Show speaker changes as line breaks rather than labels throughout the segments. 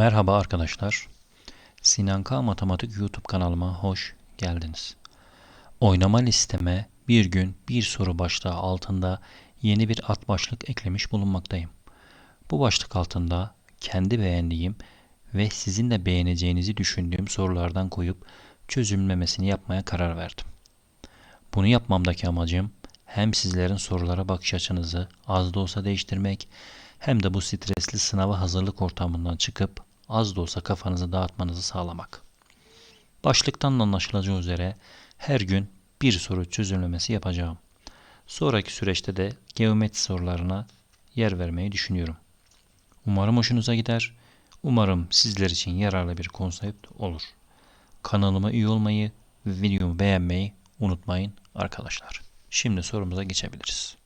Merhaba arkadaşlar. Sinan K Matematik YouTube kanalıma hoş geldiniz. Oynama listeme bir gün bir soru başlığı altında yeni bir alt başlık eklemiş bulunmaktayım. Bu başlık altında kendi beğendiğim ve sizin de beğeneceğinizi düşündüğüm sorulardan koyup çözümlemesini yapmaya karar verdim. Bunu yapmamdaki amacım hem sizlerin sorulara bakış açınızı az da olsa değiştirmek hem de bu stresli sınava hazırlık ortamından çıkıp az da olsa kafanızı dağıtmanızı sağlamak. Başlıktan da anlaşılacağı üzere her gün bir soru çözümlemesi yapacağım. Sonraki süreçte de geometri sorularına yer vermeyi düşünüyorum. Umarım hoşunuza gider. Umarım sizler için yararlı bir konsept olur. Kanalıma üye olmayı ve videomu beğenmeyi unutmayın arkadaşlar. Şimdi sorumuza geçebiliriz.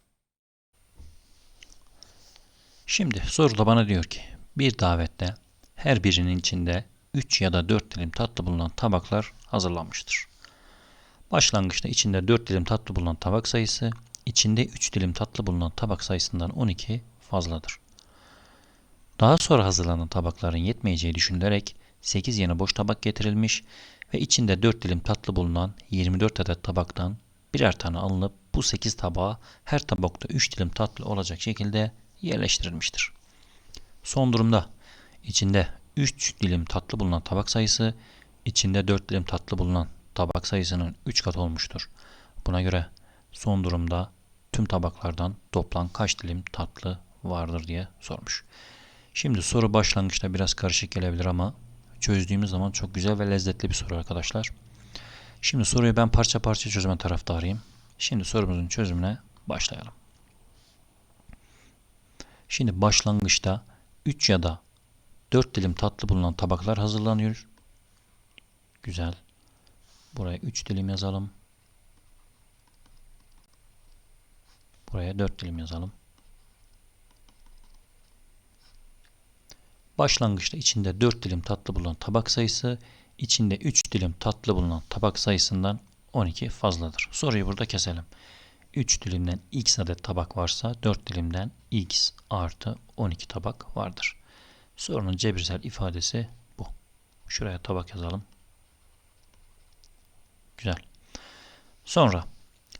Şimdi soruda bana diyor ki bir davette her birinin içinde 3 ya da 4 dilim tatlı bulunan tabaklar hazırlanmıştır. Başlangıçta içinde 4 dilim tatlı bulunan tabak sayısı içinde 3 dilim tatlı bulunan tabak sayısından 12 fazladır. Daha sonra hazırlanan tabakların yetmeyeceği düşünülerek 8 yeni boş tabak getirilmiş ve içinde 4 dilim tatlı bulunan 24 adet tabaktan birer tane alınıp bu 8 tabağa her tabakta 3 dilim tatlı olacak şekilde yerleştirilmiştir. Son durumda içinde 3 dilim tatlı bulunan tabak sayısı içinde 4 dilim tatlı bulunan tabak sayısının 3 katı olmuştur. Buna göre son durumda tüm tabaklardan toplam kaç dilim tatlı vardır diye sormuş. Şimdi soru başlangıçta biraz karışık gelebilir ama çözdüğümüz zaman çok güzel ve lezzetli bir soru arkadaşlar. Şimdi soruyu ben parça parça çözme taraftarıyım. Şimdi sorumuzun çözümüne başlayalım. Şimdi başlangıçta 3 ya da 4 dilim tatlı bulunan tabaklar hazırlanıyor. Güzel. Buraya 3 dilim yazalım. Buraya 4 dilim yazalım. Başlangıçta içinde 4 dilim tatlı bulunan tabak sayısı içinde 3 dilim tatlı bulunan tabak sayısından 12 fazladır. Soruyu burada keselim. 3 dilimden x adet tabak varsa 4 dilimden x artı 12 tabak vardır. Sorunun cebirsel ifadesi bu. Şuraya tabak yazalım. Güzel. Sonra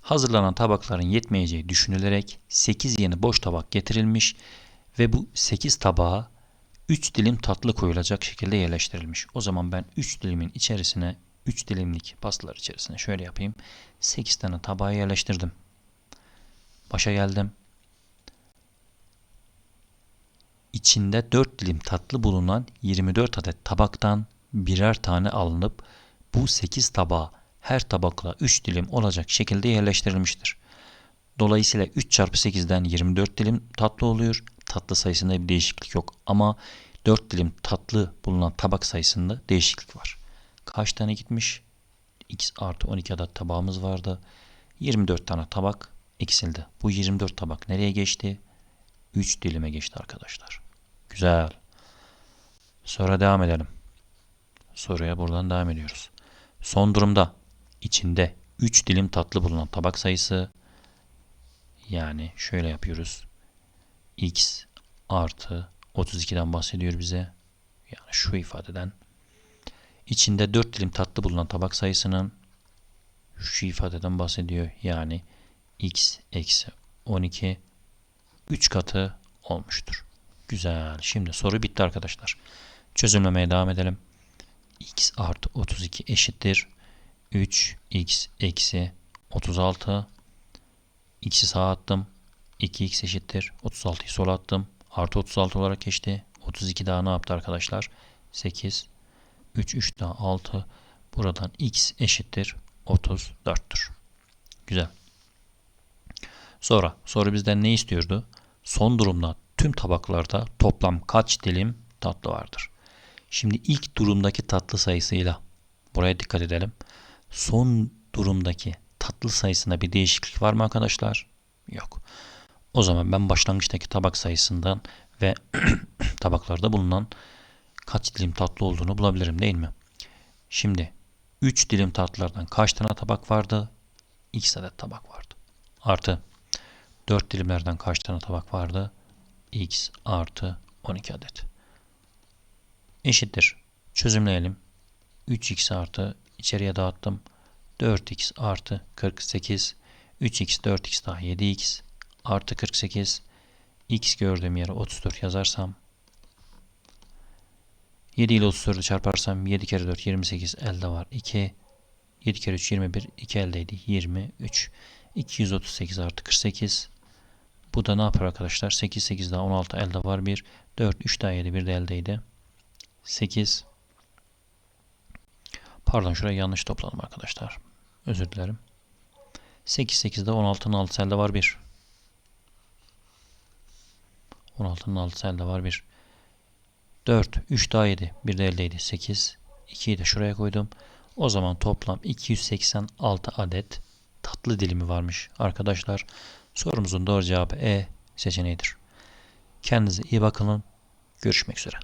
hazırlanan tabakların yetmeyeceği düşünülerek 8 yeni boş tabak getirilmiş ve bu 8 tabağa 3 dilim tatlı koyulacak şekilde yerleştirilmiş. O zaman ben 3 dilimin içerisine 3 dilimlik pastalar içerisine şöyle yapayım. 8 tane tabağı yerleştirdim. Başa geldim. İçinde 4 dilim tatlı bulunan 24 adet tabaktan birer tane alınıp bu 8 tabağa her tabakla 3 dilim olacak şekilde yerleştirilmiştir. Dolayısıyla 3 çarpı 8'den 24 dilim tatlı oluyor. Tatlı sayısında bir değişiklik yok ama 4 dilim tatlı bulunan tabak sayısında değişiklik var. Kaç tane gitmiş? x artı 12 adet tabağımız vardı. 24 tane tabak eksildi. Bu 24 tabak nereye geçti? 3 dilime geçti arkadaşlar. Güzel. Sonra devam edelim. Soruya buradan devam ediyoruz. Son durumda içinde 3 dilim tatlı bulunan tabak sayısı yani şöyle yapıyoruz. x artı 32'den bahsediyor bize. Yani şu ifadeden. İçinde 4 dilim tatlı bulunan tabak sayısının şu ifadeden bahsediyor. Yani x eksi 12 3 katı olmuştur. Güzel. Şimdi soru bitti arkadaşlar. Çözümlemeye devam edelim. x artı 32 eşittir. 3x eksi 36 x'i sağa attım. 2x eşittir. 36'yı sola attım. Artı 36 olarak geçti. 32 daha ne yaptı arkadaşlar? 8. 3, 3 daha 6. Buradan x eşittir. 34'tür. Güzel. Sonra soru bizden ne istiyordu? Son durumda tüm tabaklarda toplam kaç dilim tatlı vardır? Şimdi ilk durumdaki tatlı sayısıyla buraya dikkat edelim. Son durumdaki tatlı sayısında bir değişiklik var mı arkadaşlar? Yok. O zaman ben başlangıçtaki tabak sayısından ve tabaklarda bulunan kaç dilim tatlı olduğunu bulabilirim değil mi? Şimdi 3 dilim tatlılardan kaç tane tabak vardı? X adet tabak vardı. Artı 4 dilimlerden kaç tane tabak vardı? X artı 12 adet. eşittir. Çözümleyelim. 3x artı içeriye dağıttım. 4x artı 48. 3x 4x daha 7x artı 48. x gördüğüm yere 34 yazarsam 7 ile 34'ü çarparsam 7 kere 4 28 elde var 2. 7 kere 3 21 2 eldeydi 23. 238 artı 48. Bu da ne yapar arkadaşlar? 8 8 daha 16 elde var 1. 4 3 daha 7 1 de eldeydi. 8 Pardon şurayı yanlış topladım arkadaşlar. Özür dilerim. 8 8'de 16'nın 6 elde var 1. 16'nın 6 elde var 1. 4 3 daha 7 bir de eldeydi 8. 2'yi de şuraya koydum. O zaman toplam 286 adet tatlı dilimi varmış arkadaşlar. Sorumuzun doğru cevabı E seçeneğidir. Kendinize iyi bakın. Görüşmek üzere.